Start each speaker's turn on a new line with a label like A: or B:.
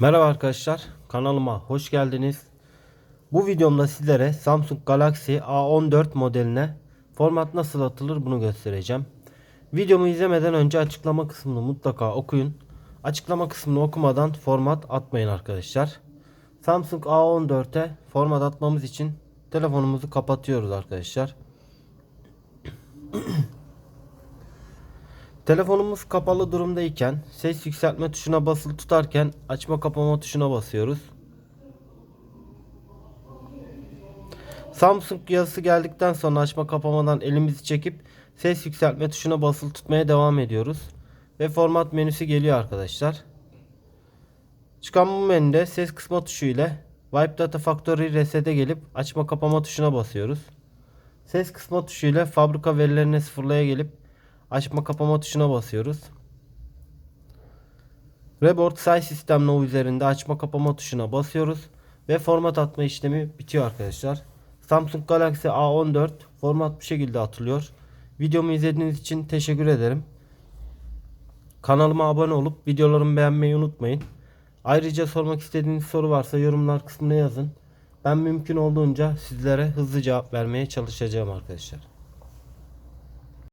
A: Merhaba arkadaşlar kanalıma hoş geldiniz. Bu videomda sizlere Samsung Galaxy A14 modeline format nasıl atılır bunu göstereceğim. Videomu izlemeden önce açıklama kısmını mutlaka okuyun. Açıklama kısmını okumadan format atmayın arkadaşlar. Samsung A14'e format atmamız için telefonumuzu kapatıyoruz arkadaşlar. Telefonumuz kapalı durumdayken ses yükseltme tuşuna basılı tutarken açma kapama tuşuna basıyoruz. Samsung yazısı geldikten sonra açma kapamadan elimizi çekip ses yükseltme tuşuna basılı tutmaya devam ediyoruz. Ve format menüsü geliyor arkadaşlar. Çıkan bu menüde ses kısma tuşu ile Wipe Data Factory Reset'e gelip açma kapama tuşuna basıyoruz. Ses kısma tuşu ile fabrika verilerini sıfırlaya gelip açma kapama tuşuna basıyoruz. Reboot Size System Now üzerinde açma kapama tuşuna basıyoruz ve format atma işlemi bitiyor arkadaşlar. Samsung Galaxy A14 format bu şekilde atılıyor. Videomu izlediğiniz için teşekkür ederim. Kanalıma abone olup videolarımı beğenmeyi unutmayın. Ayrıca sormak istediğiniz soru varsa yorumlar kısmına yazın. Ben mümkün olduğunca sizlere hızlı cevap vermeye çalışacağım arkadaşlar.